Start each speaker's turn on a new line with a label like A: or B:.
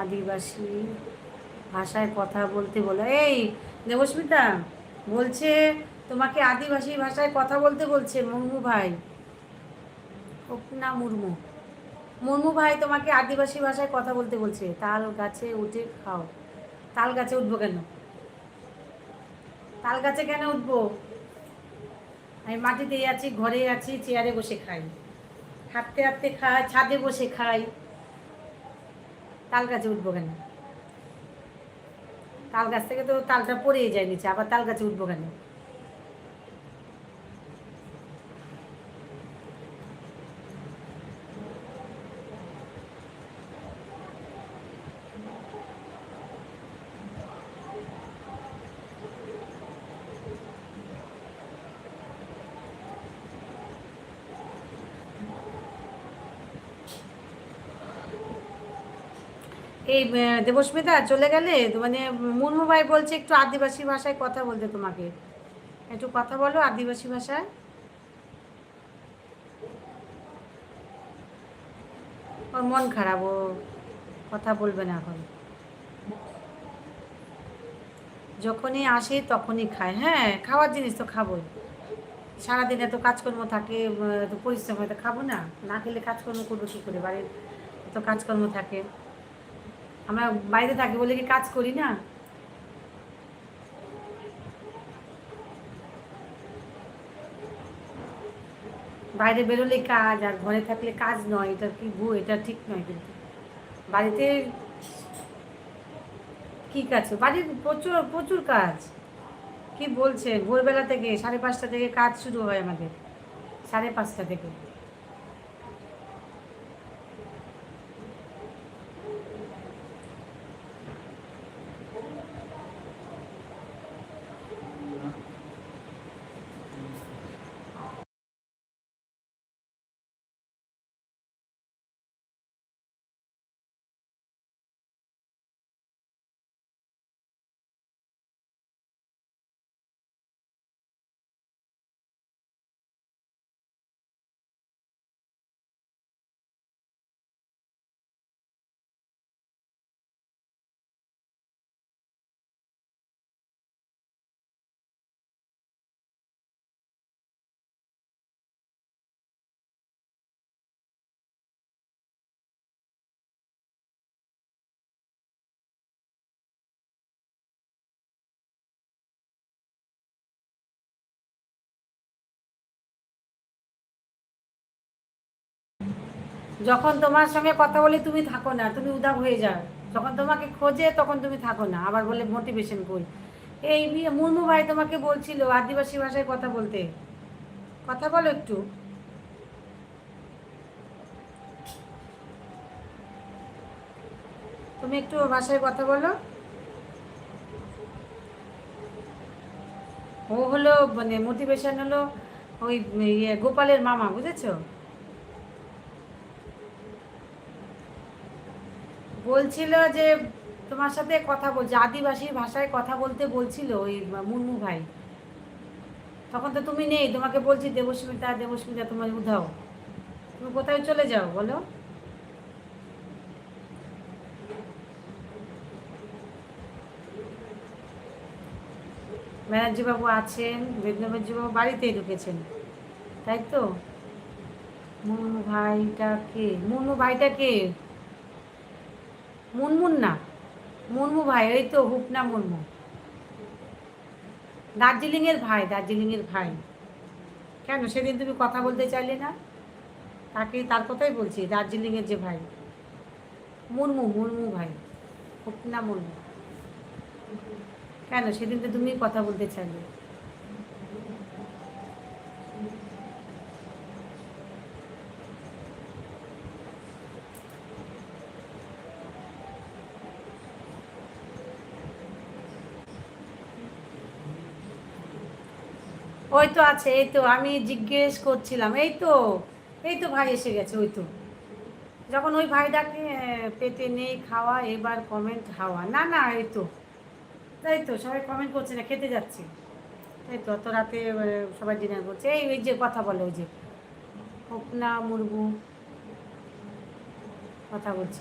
A: আদিবাসী ভাষায় কথা বলতে বলো, এই দেবস্মিতা, বলছে তোমাকে আদিবাসী ভাষায় কথা বলতে বলছে মুর্মু ভাই। না মুর্মু মুর্মু ভাই তোমাকে আদিবাসী ভাষায় কথা বলতে বলছে, তাল গাছে উঠে খাও। তাল গাছে উঠবো কেন? তাল গাছে কেন উঠবো? আমি মাটিতে আছি ঘরে আছি, চেয়ারে বসে খাই, হাঁটতে হাঁটতে খাই, ছাদে বসে খাই। তাল গাছে উঠবো কেন? তাল গাছ থেকে তো তালটা পড়েই যায় নিচে, আবার তাল গাছে উঠবো কেন? এই দেবস্মিতা, চলে গেলে? মানে মুর্মু ভাই বলছে একটু আদিবাসী ভাষায় কথা বলতে তোমাকে। একটু কথা বলো আদিবাসী ভাষায়। ওর মন খারাপ, ও কথা বলবে না এখন। যখনই আসে তখনই খায়। হ্যাঁ খাওয়ার জিনিস তো খাবোই। সারাদিন এত কাজকর্ম থাকে পরিশ্রম হয় তো খাব না। না খেলে কাজকর্ম করব কী করে? বাড়ির এত কাজকর্ম থাকে। আমরা বাইরে থাকি বলে কি কাজ করি না? বাইরে বেরোলে কাজ, আর ঘরে থাকলে কাজ নয়, এটা কি ভু এটা ঠিক নয় কিন্তু। বাড়িতে কি কাজ? বাড়ির প্রচুর প্রচুর কাজ। কি বলছে ভোরবেলা থেকে সাড়ে পাঁচটা থেকে কাজ শুরু হয় আমাদের। সাড়ে পাঁচটা থেকে। যখন তোমার সঙ্গে কথা বলে তুমি থাকো না, তুমি উদাব হয়ে যাও। যখন তোমাকে খোঁজে তখন তুমি থাকো না, আবার বলে মোটিভেশন কই? এই মুর্মু ভাই তোমাকে বলছিল আদিবাসী ভাষায় কথা বলতে। কথা বলো একটু। তুমি একটু ভাষায় কথা বলো। ও হলো মানে মোটিভেশন হলো ওই ইয়ে গোপালের মামা, বুঝেছ? বলছিল যে তোমার সাথে কথা বলছে আদিবাসী ভাষায় কথা বলতে বলছিল ওই মুর্মু ভাই। তখন তো তুমি নেই, তোমাকে বলছি দেবস্মিতা দেবস্মিতা তোমার উধাও। তুমি কোথায় চলে যাও বলো? ব্যানার্জি বাবু আছেন বেদনাবাজি বাবু বাড়িতেই ঢুকেছেন, তাই তো? মুর্মু ভাইটা কে? মুর্মু ভাইটা কে? মুনমুন না। মুনমু ভাই ওই তো হুপনা মুর্মু দার্জিলিংয়ের ভাই দার্জিলিংয়ের ভাই। কেন? সেদিন তুমি কথা বলতে চাইলে না? তাকে তার কথাই বলছি, দার্জিলিংয়ের যে ভাই। মুর্মু মুর্মু ভাই, হুপনা মুর্মু কেন? সেদিন তো তুমি কথা বলতে চাইলে। ওই তো আছে, এই তো, আমি জিজ্ঞেস করছিলাম, এই তো এই তো ভাই এসে গেছে, ওই তো। যখন ওই ভাইটাকে পেটে নেই, খাওয়া, এবার কমেন্ট হাওয়া, না না, এই তো তাই তো, সবাই কমেন্ট করছে না, খেতে যাচ্ছি। তাই তো, অত রাতে সবাই ডিনার করছে, এই ওই যে কথা বলে, ওই যে হোপনা মুরগু, কথা বলছে।